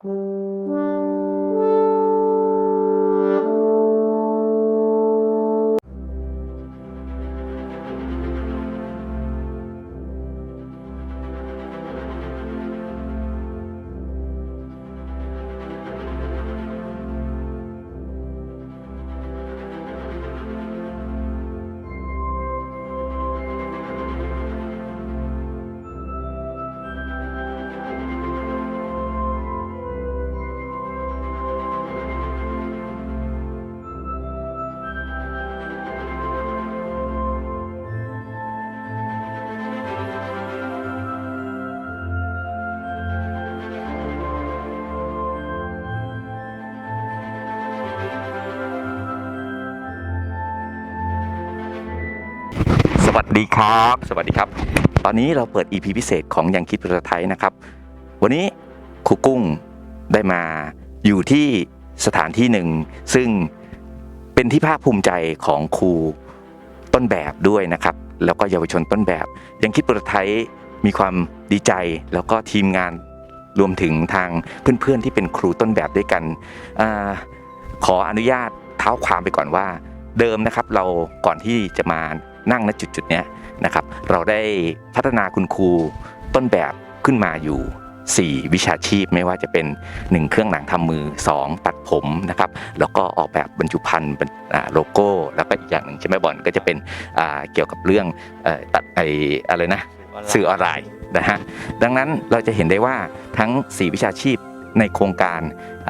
ส ดีครับ สวัสดีครับ ตอนนี้เราเปิด EP พิเศษของยังคิดภาษาไทยนะครับ วันนี้ครูกุ้งได้มาอยู่ที่สถานที่หนึ่ง ซึ่งเป็นที่ภาคภูมิใจของครูต้นแบบด้วยนะครับ แล้วก็เยาวชนต้นแบบ ยังคิดภาษาไทยมีความดีใจแล้วก็ทีมงานรวมถึงทางเพื่อนๆที่เป็นครูต้นแบบด้วยกันอขออนุญาตเท้าความไปก่อนว่า เดิมนะครับเราก่อนที่จะมา นั่งณจุดจุดๆเนี้ยนะครับเราได้พัฒนาคุณครูต้นแบบขึ้นมาอยู่ 4 วิชาชีพไม่ว่าจะเป็น 1 เครื่องหนังทำมือ 2 ตัดผมนะครับแล้วก็ออกแบบบรรจุภัณฑ์เป็นอ่าโลโก้ แล้วก็อีกอย่างหนึ่งใช่ไหมบอลก็จะเป็นอ่าเกี่ยวกับเรื่องเอ่อตัดไออะไรนะสื่อออนไลน์นะฮะดังนั้นเราจะเห็นได้ว่าทั้ง 4 วิชาชีพในโครงการ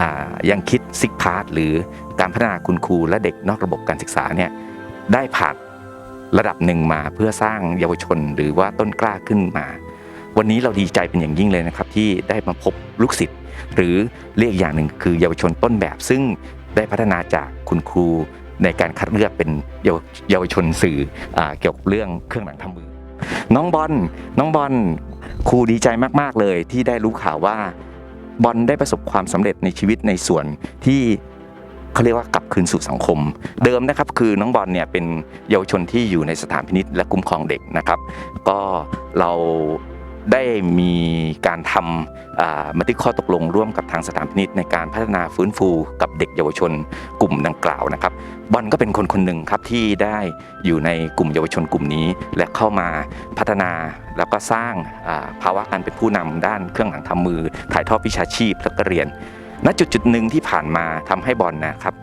อ่ายังคิดซิกพาร์ทหรือการพัฒนาคุณครูและเด็กนอกระบบการศึกษาเนี่ยได้ผ่าน ระดับหนึ่งมาเพื่อสร้างเยาวชนหรือว่าต้นกล้าขึ้นมา วันนี้เราดีใจเป็นอย่างยิ่งเลยนะครับ ที่ได้มาพบลูกศิษย์ หรือเรียกอย่างหนึ่งคือเยาวชนต้นแบบ ซึ่งได้พัฒนาจากคุณครูในการคัดเลือกเป็นเยาวยาวชนสื่ออเกี่ยวกับเรื่องเครื่องหนังทำมือ น้องบอลน้องบอลครูดีใจมาก ๆ เลยที่ได้รู้ข่าวว่าบอลได้ประสบความสำเร็จในชีวิตในส่วนที่ เขาเรียกว่ากลับคืนสู่สังคม เดิมนะครับคือน้องบอลเนี่ยเป็นเยาวชนที่อยู่ในสถานพินิษและคุ้มครองเด็กนะครับ ก็เราได้มีการทำอ่าบันทึกข้อตกลงร่วมกับทางสถานพินิษในการพัฒนาฟื้นฟูกับเด็กเยาวชนกลุ่มดังกล่าวนะครับบอลก็เป็นคนคนหนึ่งครับที่ได้อยู่ในกลุ่มเยาวชนกลุ่มนี้ และเข้ามาพัฒนาแล้วก็สร้างภาวะการเป็นผู้นำด้านเครื่องหนังทำมือ ถ่ายทอดวิชาชีพและก็เรียน ณจุดจุดหนึ่งที่ผ่านมาทำให้บอลนะครับ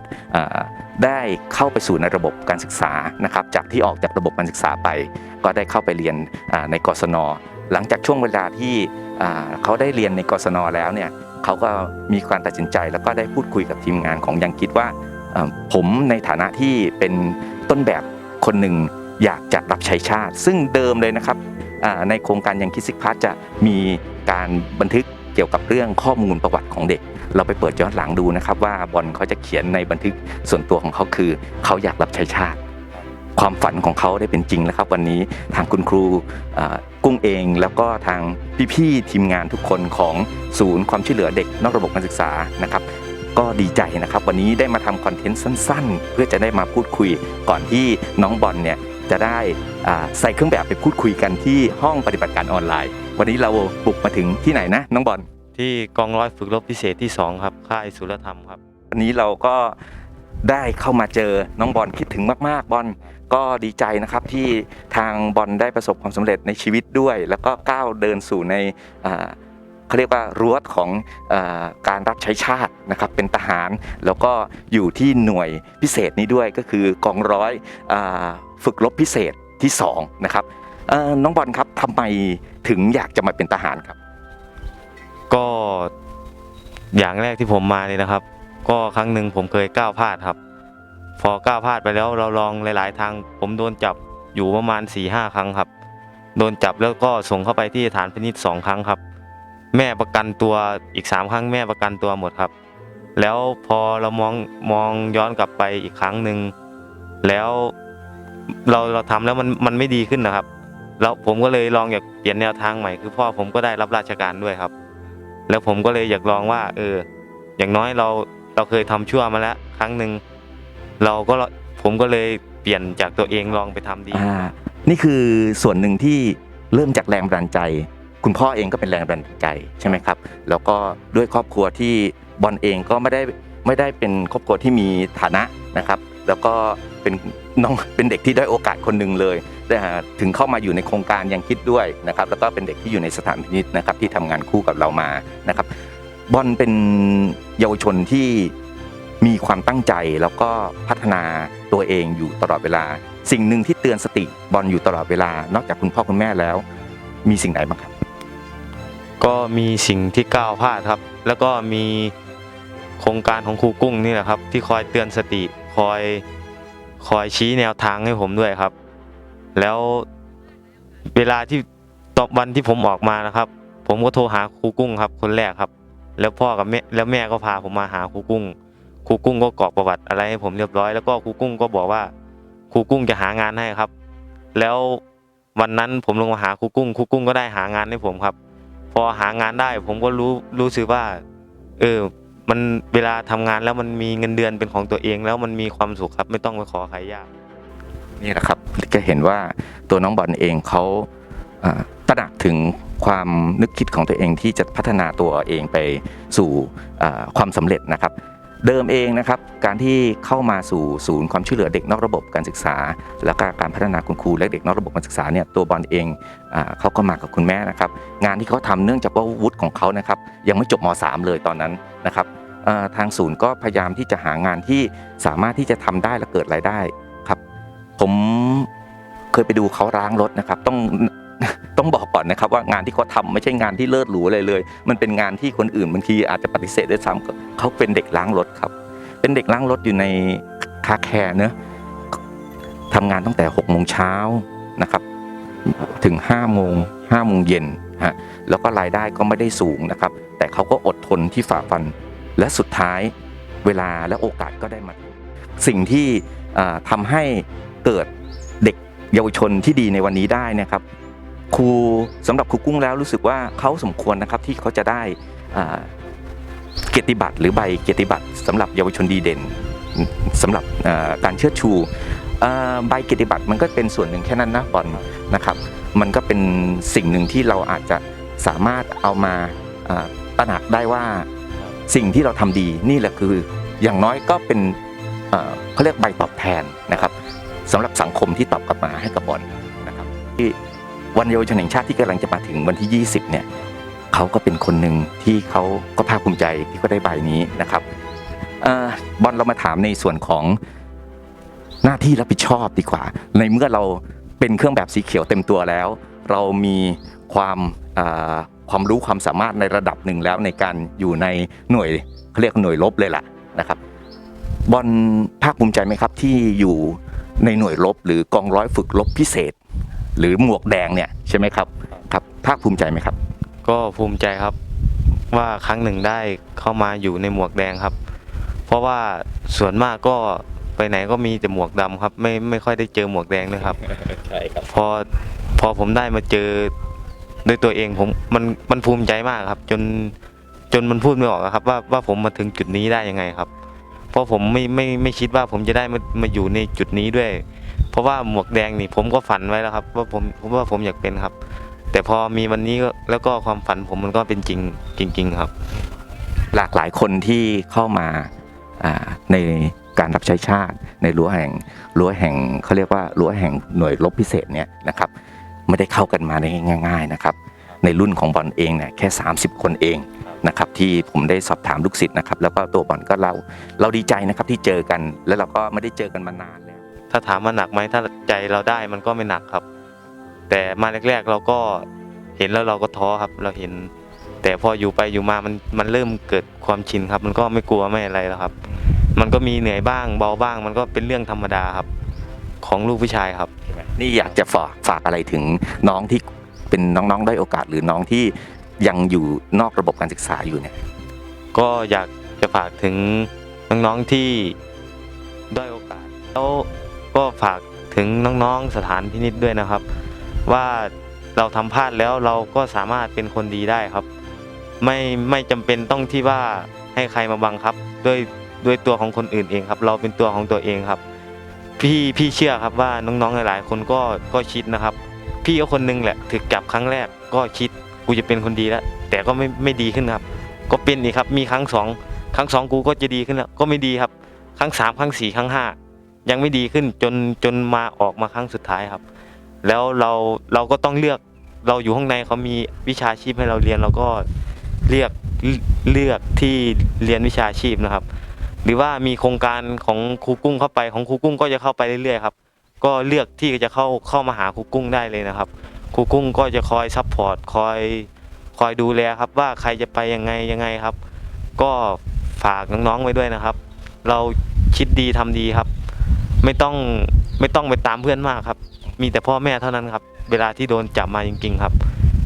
ได้เข้าไปสู่ในระบบการศึกษานะครับจากที่ออกจากระบบการศึกษาไป ก็ได้เข้าไปเรียนในกศน หลังจากช่วงเวลาที่เขาได้เรียนในกศนแล้วเนี่ยเขาก็มีการตัดสินใจแล้วก็ได้พูดคุยกับทีมงานของยังคิดว่าผมในฐานะที่เป็นต้นแบบคนหนึ่งอยากจะรับใช้ชาติ ซึ่งเดิมเลยนะครับในโครงการยังคิดซิกพาร์ทจะมีการบันทึกเกี่ยวกับเรื่องข้อมูลประวัติของเด็ก เราไปเปิดย้อนหลังดูนะครับว่าบอลเขาจะเขียนในบันทึกส่วนตัวของเขาคือ เขาอยากรับใช้ชาติ ความฝันของเขาได้เป็นจริงแล้วครับ วันนี้ทางคุณครูกุ้งเองแล้วก็ทางพี่ๆทีมงานทุกคนของศูนย์ความช่วยเหลือเด็กนอกระบบการศึกษานะครับ ก็ดีใจนะครับ วันนี้ได้มาทำคอนเทนต์สั้น ๆ เพื่อจะได้มาพูดคุยก่อนที่น้องบอลเนี่ยจะได้ใส่เครื่องแบบไปพูดคุยกันที่ห้องปฏิบัติการออนไลน์ วันนี้เราบุกมาถึงที่ไหนนะ น้องบอล ที่กองร้อยฝึกรบพิเศษที่ 2 ครับค่ายสุรธรรมครับ วันนี้เราก็ได้เข้ามาเจอน้องบอลคิดถึงมาก ๆ บอลก็ดีใจนะครับที่ทางบอลได้ประสบความสำเร็จในชีวิตด้วย แล้วก็ก้าวเดินสู่ในเขาเรียกว่ารั้วของอการรับใช้ชาตินะครับเป็นทหาร แล้วก็อยู่ที่หน่วยพิเศษนี้ด้วยก็คือกองร้อยอฝึกรบพิเศษที่2นะครับน้องบอลครับทำไมถึงอยากจะมาเป็นทหารครับ ก็อย่างแรกที่ผมมาเนี่ยนะครับ ก็ครั้งหนึ่งผมเคยก้าวพลาดครับ พอก้าวพลาดไปแล้วเราลองหลาย ๆ ทาง ผมโดนจับอยู่ประมาณ4ี่ห้าครั้งครับ โดนจับแล้วก็ส่งเข้าไปที่ฐานพินิษสองครั้งครับ แม่ประกันตัวอีกสามครั้งแม่ประกันตัวหมดครับ แล้วพอเรามองมองย้อนกลับไปอีกครั้งหนึ่งแล้วเราเราทำแล้วมันมันไม่ดีขึ้นนะครับ แล้วผมก็เลยลองอยากเปลี่ยนแนวทางใหม่คือพ่อผมก็ได้รับราชการด้วยครับ แล้วผมก็เลยอยากลองว่า เออ อย่างน้อยเราเราเคยทำชั่วมาแล้วครั้งหนึ่งเราก็ผมก็เลยเปลี่ยนจากตัวเองลองไปทำดีอ่านี่คือส่วนหนึ่งที่เริ่มจากแรงบันดาลใจ คุณพ่อเองก็เป็นแรงบันดาลใจใช่ไหมครับ แล้วก็ด้วยครอบครัวที่บอลเองก็ไม่ได้ไม่ได้เป็นครอบครัวที่มีฐานะนะครับ แล้วก็เป็นน้องเป็นเด็กที่ได้โอกาสคนหนึ่งเลย ถึงเข้ามาอยู่ในโครงการยังคิดด้วยนะครับแล้วก็เป็นเด็กที่อยู่ในสถานพินิจนะครับที่ทำงานคู่กับเรามานะครับบอลเป็นเยาวชนที่มีความตั้งใจแล้วก็พัฒนาตัวเองอยู่ตลอดเวลา สิ่งหนึ่งที่เตือนสติบอลอยู่ตลอดเวลา นอกจากคุณพ่อคุณแม่แล้ว มีสิ่งไหนบ้างครับ ก็มีสิ่งที่ก้าวพลาดครับ แล้วก็มีโครงการของครูกุ้งนี่แหละครับ ที่คอยเตือนสติคอยคอยชี้แนวทางให้ผมด้วยครับ แล้วเวลาที่ตอบวันที่ผมออกมานะครับ ผมก็โทรหาครูกุ้งครับ คนแรกครับ แล้วพ่อกับแม่แล้วแม่ก็พาผมมาหาครูกุ้งครูกุ้งก็กรอกประวัติอะไรให้ผมเรียบร้อยแล้วก็ครูกุ้งก็บอกว่าครูกุ้งจะหางานให้ครับ แล้ววันนั้นผมลงมาหาครูกุ้งครูกุ้งก็ได้หางานให้ผมครับ พอหางานได้ผมก็รู้รู้สึกว่า เออ มันเวลาทำงานแล้วมันมีเงินเดือนเป็นของตัวเอง แล้วมันมีความสุขครับ ไม่ต้องไปขอใครยาก นี่แหละครับก็เห็นว่าตัวน้องบอลเองเขาตระหนักถึงความนึกคิดของตัวเองที่จะพัฒนาตัวเองไปสู่ความสำเร็จนะครับ เดิมเองนะครับ การที่เข้ามาสู่ศูนย์ความช่วยเหลือเด็กนอกระบบการศึกษา แล้วก็การพัฒนาคุณครูและเด็กนอกระบบการศึกษาเนี่ยตัวบอลเองอเขาก็มากับคุณแม่นะครับ งานที่เขาทำเนื่องจากว่าวุฒิของเขานะครับ ยังไม่จบม .3 เลยตอนนั้นนะครับทางศูนย์ก็พยายามที่จะหางานที่สามารถที่จะทำได้และเกิดรายได้ ผมเคยไปดูเขาล้างรถนะครับ ต้องต้องบอกก่อนนะครับ ว่างานที่เขาทำไม่ใช่งานที่เลิศหรูอะไรเลย มันเป็นงานที่คนอื่นบางทีอาจจะปฏิเสธด้วยซ้ำเขาเป็นเด็กล้างรถครับ เป็นเด็กล้างรถอยู่ในคาแคร์เนอะทำงานตั้งแต่6กโมงเช้านะครับ ถึง5้าโมงห้าโมงเย็นฮะแล้วก็รายได้ก็ไม่ได้สูงนะครับ แต่เขาก็อดทนที่ฝ่าฟัน และสุดท้ายเวลาและโอกาสก็ได้มา สิ่งที่ทำาให้ เกิดเด็กเยาวชนที่ดีในวันนี้ได้นะครับ ครูสำหรับครูกุ้งแล้วรู้สึกว่าเขาสมควรนะครับที่เขาจะได้เกียรติบัตรหรือใบเกียรติบัตรสำหรับเยาวชนดีเด่นสำหรับการเชิดชูใบเกียรติบัตรมันก็เป็นส่วนหนึ่งแค่นั้นนะบอลนะครับ มันก็เป็นสิ่งหนึ่งที่เราอาจจะสามารถเอามาตระหนักได้ว่าสิ่งที่เราทำดีนี่แหละคืออย่างน้อยก็เป็นเขาเรียกใบตอบแทนนะครับ สำหรับสังคมที่ตอบกลับมาให้กับบอลนะครับที่วันเยาวชนแห่งชาติที่กำลังจะมาถึงวันที่ 20 เนี่ยเขาก็เป็นคนหนึ่งที่เขาก็ภาคภูมิใจที่เขาได้ใบนี้นะครับอบอลเรามาถามในส่วนของหน้าที่รับผิดชอบดีกว่า ในเมื่อเราเป็นเครื่องแบบสีเขียวเต็มตัวแล้ว เรามีความความรู้ความสามารถในระดับหนึ่งแล้วในการอยู่ในหน่วยเขาเรียกหน่วยรบเลยล่ะนะครับบอลภาคภูมิใจไหมครับที่อยู่ ในหน่วยรบหรือกองร้อยฝึกรบพิเศษ หรือหมวกแดงเนี่ยใช่ไหมครับครับภาคภูมิใจไหมครับ ก็ภูมิใจครับว่าครั้งหนึ่งได้เข้ามาอยู่ในหมวกแดงครับ เพราะว่าส่วนมากก็ไปไหนก็มีแต่หมวกดำครับ ไม่ไม่ค่อยได้เจอหมวกแดงเลยครับใช่ครับพอพอผมได้มาเจอด้วยตัวเองผมมันมันภูมิใจมากครับ จนจนมันพูดไม่ออกอะครับ ว่าว่าผมมาถึงจุดนี้ได้ยังไงครับ เพราะผมไม่ไม่ไม่คิดว่าผมจะได้มามาอยู่ในจุดนี้ด้วย เพราะว่าหมวกแดงนี่ผมก็ฝันไว้แล้วครับ ว่าผมผมว่าผมอยากเป็นครับ แต่พอมีวันนี้ก็แล้วก็ความฝันผมมันก็เป็นจริงจริง ๆ ครับ หลากหลายคนที่เข้ามาอ่าในการรับใช้ชาติในรั้วแห่งรั้วแห่งเขาเรียกว่ารั้วแห่งหน่วยรบพิเศษเนี่ยนะครับไม่ได้เข้ากันมาได้ง่าย ๆนะครับ ในรุ่นของบอลเองเนี่ยแค่ 30 คนเองนะครับที่ผมได้สอบถามลูกศิษย์นะครับแล้วก็ตัวบอลก็เล่าเราดีใจนะครับที่เจอกัน แล้วเราก็ไม่ได้เจอกันมานานแล้ว ถ้าถามว่าหนักไหมถ้าใจเราได้มันก็ไม่หนักครับ แต่มาแรกๆเราก็เห็นแล้วเราก็ท้อครับเราเห็น แต่พออยู่ไปอยู่มามันมันเริ่มเกิดความชินครับ มันก็ไม่กลัวไม่อะไรแล้วครับ มันก็มีเหนื่อยบ้างเบาบ้าง มันก็เป็นเรื่องธรรมดาครับ ของลูกผู้ชายครับ นี่อยากจะฝากฝากอะไรถึงน้องที่ เป็นน้องๆได้โอกาสหรือน้องที่ยังอยู่นอกระบบการศึกษาอยู่เนี่ยก็อยากจะฝากถึงน้องๆที่ด้อยโอกาสแล้วก็ฝากถึงน้องๆสถานพินิจด้วยนะครับ ว่าเราทำพลาดแล้วเราก็สามารถเป็นคนดีได้ครับ ไม่ไม่จำเป็นต้องที่ว่าให้ใครมาบังคับ ด้วยด้วยตัวของคนอื่นเองครับ เราเป็นตัวของตัวเองครับ พี่พี่เชื่อครับว่าน้องๆหลายๆ คนก็ก็คิดนะครับ พี่ก็คนนึงแหละถึกจับครั้งแรกก็คิดกูจะเป็นคนดีแล้วแต่ก็ไม่ไม่ดีขึ้นครับ ก็เป็นอีกครับมีครั้งสองครั้งสองกูก็จะดีขึ้นแล้วก็ไม่ดีครับ ครั้งสามครั้งสี่ครั้งห้ายังไม่ดีขึ้นจนจนมาออกมาครั้งสุดท้ายครับ แล้วเราเราก็ต้องเลือกเราอยู่ข้างในเขามีวิชาชีพให้เราเรียนเราก็เลือกเลือกที่เรียนวิชาชีพนะครับ หรือว่ามีโครงการของครูกุ้งเข้าไปของครูกุ้งก็จะเข้าไปเรื่อยๆครับ ก็เลือกที่จะเข้าเข้ามาหาครูกุ้งได้เลยนะครับครูกุ้งก็จะคอยซัพพอร์ตคอยคอยดูแลครับว่าใครจะไปยังไงยังไงครับ ก็ฝากน้องๆไว้ด้วยนะครับ เราคิดดีทำดีครับ ไม่ต้องไม่ต้องไปตามเพื่อนมากครับ มีแต่พ่อแม่เท่านั้นครับ เวลาที่โดนจับมาจริง ๆครับ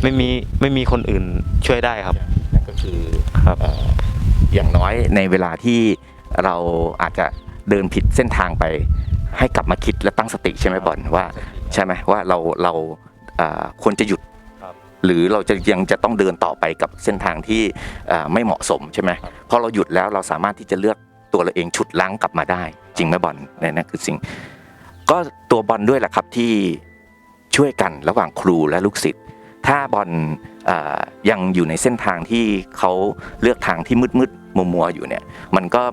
ไม่มีไม่มีคนอื่นช่วยได้ครับนั่นก็คือครับเอ่ออย่างน้อยในเวลาที่เราอาจจะเดินผิดเส้นทางไป ให้กลับมาคิดและตั้งสติใช่ไหมบอลว่าใช่ไหมว่าเราเราเอ่อควรจะหยุดครับหรือเราจะยังจะต้องเดินต่อไปกับเส้นทางที่เอ่อไม่เหมาะสมใช่ไหมพอเราหยุดแล้วเราสามารถที่จะเลือกตัวเราเองฉุดล้างกลับมาได้ จริงไหมบอลเนี่ยนั่นคือสิ่ง ก็ตัวบอลด้วยแหละครับที่ช่วยกันระหว่างครูและลูกศิษย์ถ้าบอลเอ่อยังอยู่ในเส้นทางที่เขาเลือกทางที่มืดมืดมัวมัวๆอยู่เนี่ยมันก็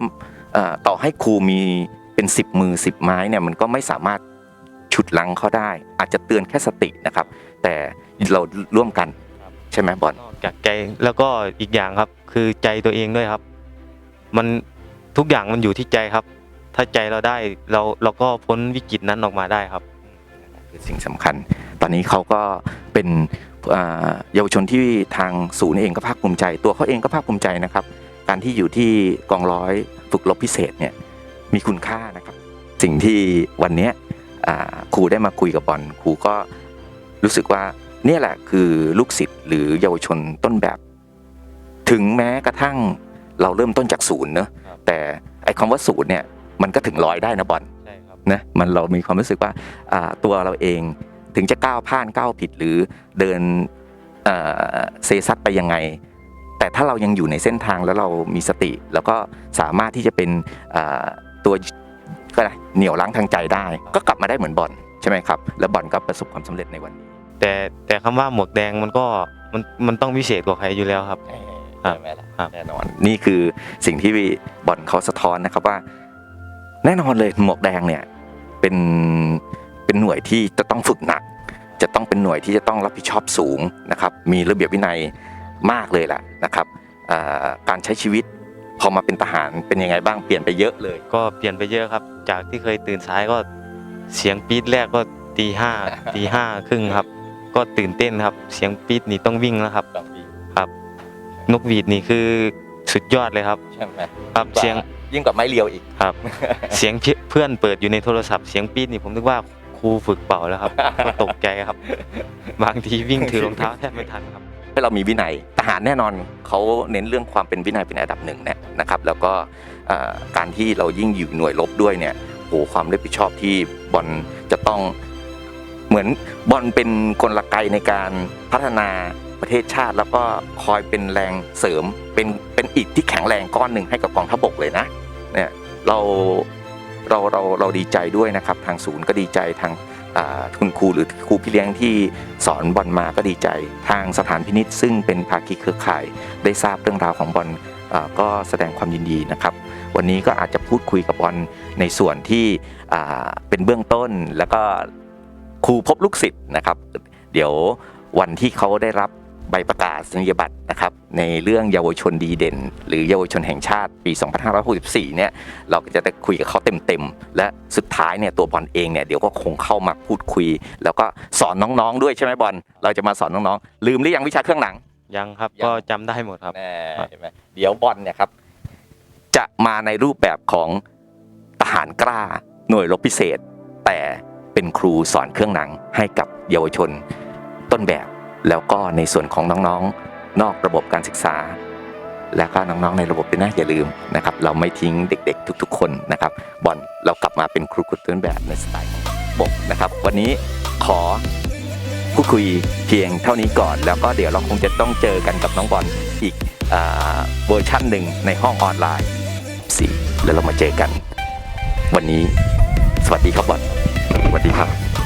เอ่อต่อให้ครูมี เป็นสิบมือสิบไม้เนี่ยมันก็ไม่สามารถฉุดลังเขาได้ อาจจะเตือนแค่สตินะครับ แต่เราร่วมกันครับใช่ไหมบอลนอกจากใจแล้วก็อีกอย่างครับ คือใจตัวเองด้วยครับ มันทุกอย่างมันอยู่ที่ใจครับ ถ้าใจเราได้เราเราก็พ้นวิกฤตนั้นออกมาได้ครับคือสิ่งสำคัญ ตอนนี้เขาก็เป็นอ่าเยาวชนที่ทางศูนย์เองก็ภาคภูมิใจ ตัวเขาเองก็ภาคภูมิใจนะครับ การที่อยู่ที่กองร้อยฝึกรบพิเศษเนี่ย มีคุณค่านะครับ สิ่งที่วันเนี้ยอ่าครูได้มาคุยกับบอลครูก็รู้สึกว่าเนี่ยแหละคือลูกศิษย์หรือเยาวชนต้นแบบ ถึงแม้กระทั่งเราเริ่มต้นจากศูนย์เนอะครับแต่ไอ้คำว่าศูนย์เนี่ยมันก็ถึงร้อยได้นะบอลใช่ครับนะมันเรามีความรู้สึกว่าอ่าตัวเราเองถึงจะก้าวพลาดก้าวผิดหรือเดินเอ่อเซซัดไปยังไง แต่ถ้าเรายังอยู่ในเส้นทางแล้วเรามีสติ แล้วก็สามารถที่จะเป็นอ่า ตัวก็ได้เหนี่ยวรั้งทางใจได้ ก็กลับมาได้เหมือนบอลใช่ไหมครับ แล้วบอลก็ประสบความสำเร็จในวันนี้แต่แต่คำว่าหมวกแดงมันก็มันมันต้องพิเศษกว่าใครอยู่แล้วครับครับ ใช่ไหมล่ะครับ แน่นอนนี่คือสิ่งที่บอลเขาสะท้อนนะครับว่า แน่นอนเลยหมวกแดงเนี่ยเป็นเป็นหน่วยที่จะต้องฝึกหนัก จะต้องเป็นหน่วยที่จะต้องรับผิดชอบสูงนะครับ มีระเบียบวินัยมากเลยแหละนะครับอ่าการใช้ชีวิต พอมาเป็นทหารเป็นยังไงบ้างเปลี่ยนไปเยอะเลย ก็เปลี่ยนไปเยอะครับ จากที่เคยตื่นสายก็เสียงปี๊ดแรกก็ตีห้าตีห้าครึ่งครับ ก็ตื่นเต้นครับ เสียงปี๊ดนี่ต้องวิ่งแล้วครับครับ นกหวีดนี่คือสุดยอดเลยครับใช่ไหมครับเสียงยิ่งกว่าไม้เรียวอีกครับ เสียงเพื่อนเพื่อนเปิดอยู่ในโทรศัพท์เสียงปี๊ดนี่ผมนึกว่าครูฝึกเป่าแล้วครับก็ตกใจครับ บางทีวิ่งถือรองเท้าแทบไม่ทันครับ ให้เรามีวินัยทหารแน่นอนเขาเน้นเรื่องความเป็นวินัยเป็นอันดับหนึ่งเนี่ยนะครับ แล้วก็การที่เรายิ่งอยู่หน่วยรบด้วยเนี่ยโหความรับผิดชอบที่บอลจะต้องเหมือนบอลเป็นกลไกในการพัฒนาประเทศชาติ แล้วก็คอยเป็นแรงเสริมเป็นเป็นอีกที่แข็งแรงก้อนหนึ่งให้กับกองทัพบกเลยนะเนี่ยเราเราเราเราดีใจด้วยนะครับ ทางศูนย์ก็ดีใจทาง คุณครูหรือครูพี่เลี้ยงที่สอนบอลมาก็ดีใจ ทางสถานพินิษซึ่งเป็นภาคีเครือข่าย ได้ทราบเรื่องราวของบอลก็แสดงความยินดีนะครับ วันนี้ก็อาจจะพูดคุยกับบอลในส่วนที่เป็นเบื้องต้น แล้วก็ครูพบลูกศิษย์นะครับ เดี๋ยววันที่เขาได้รับ ใบประกาศนียบัตรนะครับในเรื่องเยาวชนดีเด่น หรือเยาวชนแห่งชาติปี 2564 เนี่ยเราก็จะได้คุยกับเขาเต็มๆ และสุดท้ายเนี่ยตัวบอลเองเนี่ยเดี๋ยวก็คงเข้ามาพูดคุย แล้วก็สอนน้องๆ ด้วยใช่ไหมบอลเราจะมาสอนน้องๆ ลืมหรือยังวิชาเครื่องหนัง ยังครับยัง ก็จำได้หมดครับ แน่ใช่ไหมเดี๋ยวบอลเนี่ยครับจะมาในรูปแบบของทหารกล้าหน่วยรบพิเศษ แต่เป็นครูสอนเครื่องหนังให้กับเยาวชนต้นแบบ แล้วก็ในส่วนของน้องๆ นอกระบบการศึกษา แล้วก็น้องๆในระบบด้วยนะอย่าลืมนะครับ เราไม่ทิ้งเด็กๆ ทุก ๆ คนนะครับ บอลเรากลับมาเป็นครูกุดต้นแบบในสไตล์ของบกนะครับ วันนี้ขอพูดคุยเพียงเท่านี้ก่อน แล้วก็เดี๋ยวเราคงจะต้องเจอกันกับน้องบอลอีกเวอร์ชั่นหนึ่งในห้องออนไลน์สี่แล้วเรามาเจอกัน วันนี้ สวัสดีครับบอลสวัสดีครับ